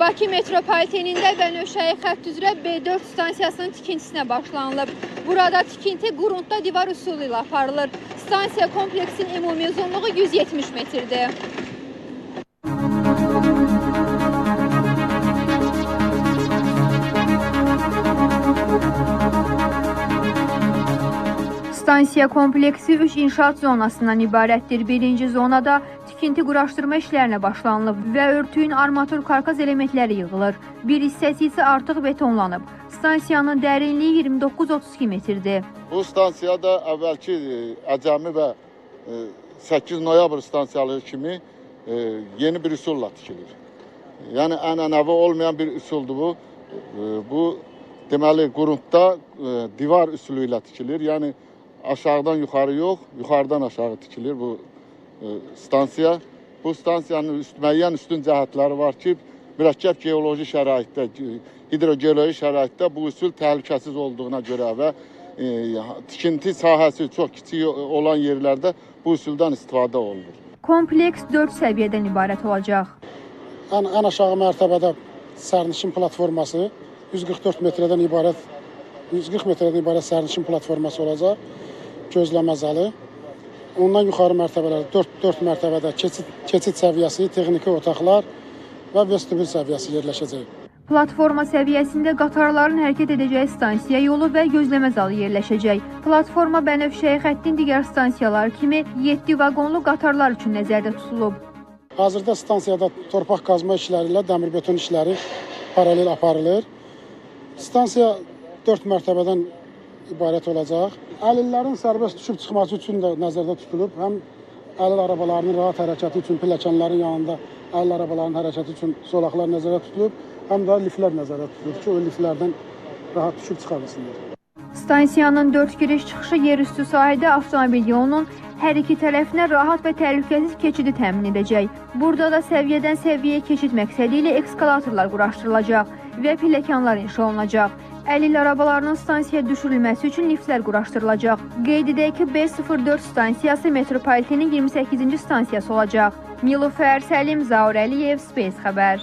Bakı metropolitenində Bənövşəyi xətt üzrə B4 stansiyasının tikintisinə başlanılıb. Burada tikinti qrundda divar üsulu ilə aparılır. Stansiya kompleksinin ümumi uzunluğu 170 metrdir. Stansiya kompleksi 3 inşaat zonasından ibarətdir. Birinci zonada tikinti quraşdırma işlərinə başlanılıb və örtüyün armatur karkaz elementləri yığılır. Bir hissəsi isə artıq betonlanıb. Stansiyanın dərinliyi 29-32 metrdir. Bu stansiyada əvvəlki e, Əcəmi və e, 8 noyabr stansiyaları kimi e, yeni bir üsulla tikilir. Yəni ənənəvi olmayan bir üsuldur bu. E, Bu deməli qrundda e, divar üsulu ilə tikilir. Yəni aşağıdan yuxarı yox, yuxarıdan aşağı tikilir bu e, stansiya. Bu stansiyanın üst, müəyyən üstün cəhətləri var ki, mürəkkəb geoloji şəraitdə, ge- hidrogeoloji şəraitdə bu üsul təhlükəsiz olduğuna görə və e, tikinti sahəsi çox kiçik olan yerlərdə bu üsuldan istifadə olunur. Kompleks 4 səviyyədən ibarət olacaq. Ən, ən aşağı mərtəbədə sərnişin platforması 144 metrdən ibarət 140 metrdən ibarət sərnişin platforması olacaq. Gözləmə zalı. Ondan yuxarı mərtəbələrdə 4 4 mərtəbədə keçid keçid səviyyəsi, texniki otaqlar və vestibül səviyyəsi yerləşəcək. Platforma səviyyəsində qatarların hərəkət edəcəyi stansiya yolu və gözləmə zalı yerləşəcək. Platforma Bənövşəyi xəttin digər stansiyaları kimi 7 vaqonlu qatarlar üçün nəzərdə tutulub. Hazırda stansiyada torpaq qazma işləri ilə dəmir beton işləri paralel aparılır. Stansiya 4 mərtəbədən ibarət olacaq. Əlillərin sərbəst düşüb çıxması üçün də nəzərdə tutulub. Həm əlil arabalarının rahat hərəkəti üçün pilləkənlərin yanında əlil arabaların hərəkəti üçün zolaqlar nəzərdə tutulub, həm də liflər nəzərdə tutulub ki, o liflərdən rahat düşüb çıxa bilsinlər. Stansiyanın 4 giriş çıxışı yerüstü sahədə avtomobil yolunun hər iki tərəfinə rahat və təhlükəsiz keçidi təmin edəcək. Burada da səviyyədən səviyyəyə keçid məqsədi ilə eskalatorlar quraşdırılacaq və pilləkənlər inşa olunacaq. Əlil arabalarının stansiyaya düşürülməsi üçün liftlər quraşdırılacaq. Qeyd edək ki, B04 stansiyası metropolitenin 28-ci stansiyası olacaq. Nilufər Səlim Zaur Əliyev Space xəbər.